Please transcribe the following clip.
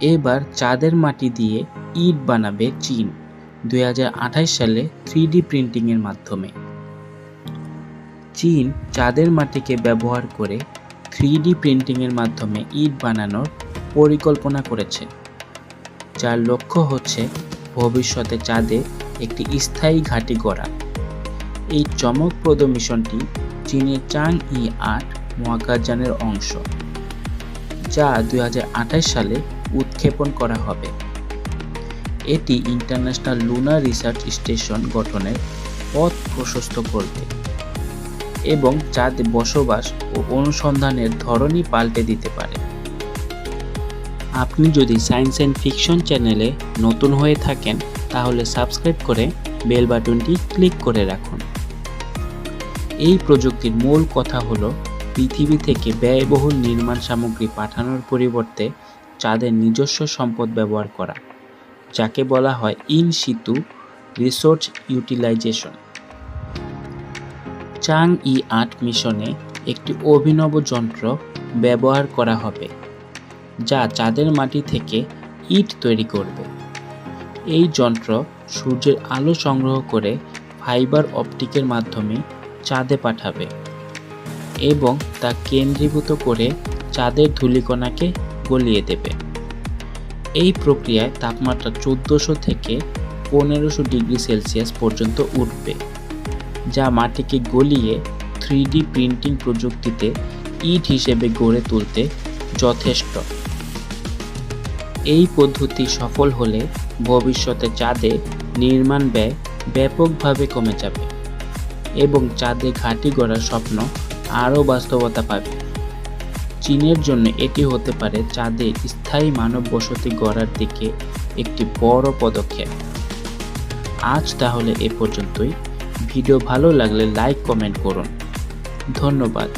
এবার চাঁদের মাটি দিয়ে ইট বানাবে চীন, দুই হাজার আঠাশ সালে থ্রিডি প্রিন্টিংয়ের মাধ্যমে। চীন চাঁদের মাটিকে ব্যবহার করে থ্রিডি প্রিন্টিংয়ের মাধ্যমে ইট বানানোর পরিকল্পনা করেছে, যার লক্ষ্য হচ্ছে ভবিষ্যতে চাঁদে একটি স্থায়ী ঘাঁটি গড়া। এই চমকপ্রদ মিশনটি চীনের চাং ই আট মহাকাশযানের অংশ, যা দুই হাজার আঠাশ সালে উৎক্ষেপণ করা হবে। এটি ইন্টারন্যাশনাল লুনার রিসার্চ স্টেশন গঠনের পথ প্রশস্ত করবে এবং চাঁদে বসবাস ও অনুসন্ধানের ধরনই পাল্টে দিতে পারে। আপনি যদি সায়েন্স অ্যান্ড ফিকশন চ্যানেলে নতুন হয়ে থাকেন, তাহলে সাবস্ক্রাইব করে বেল বাটনটি ক্লিক করে রাখুন। এই প্রযুক্তির মূল কথা হলো, পৃথিবী থেকে ব্যয়বহুল নির্মাণ সামগ্রী পাঠানোর পরিবর্তে চাঁদের নিজস্ব সম্পদ ব্যবহার করা, যাকে বলা হয় in situ resource utilisation. Chang'e আট মিশনে একটি অভিনব যন্ত্র ব্যবহার করা হবে, যা চাঁদের মাটি থেকে ইট তৈরি করবে। এই যন্ত্র সূর্যের আলো সংগ্রহ করে ফাইবার অপটিকের মাধ্যমে চাঁদে পাঠাবে এবং তা কেন্দ্রীভূত করে চাঁদের ধূলিকণাকে গলিয়ে দেবে। এই প্রক্রিয়ায় তাপমাত্রা চোদ্দোশো থেকে পনেরোশো ডিগ্রি সেলসিয়াস পর্যন্ত উঠবে, যা মাটিকে গলিয়ে থ্রিডি প্রিন্টিং প্রযুক্তিতে ইট হিসেবে গড়ে তুলতে যথেষ্ট। এই পদ্ধতি সফল হলে ভবিষ্যতে চাঁদে নির্মাণ ব্যয় ব্যাপকভাবে কমে যাবে এবং চাঁদে ঘাঁটি গড়ার স্বপ্ন আরও বাস্তবতা পাবে। চীনের জন্য এটি হতে পারে চাঁদে স্থায়ী মানব বসতি গড়ার দিকে একটি বড় পদক্ষেপ। আজ তাহলে এ পর্যন্তই। ভিডিও ভালো লাগলে লাইক, কমেন্ট করুন। ধন্যবাদ।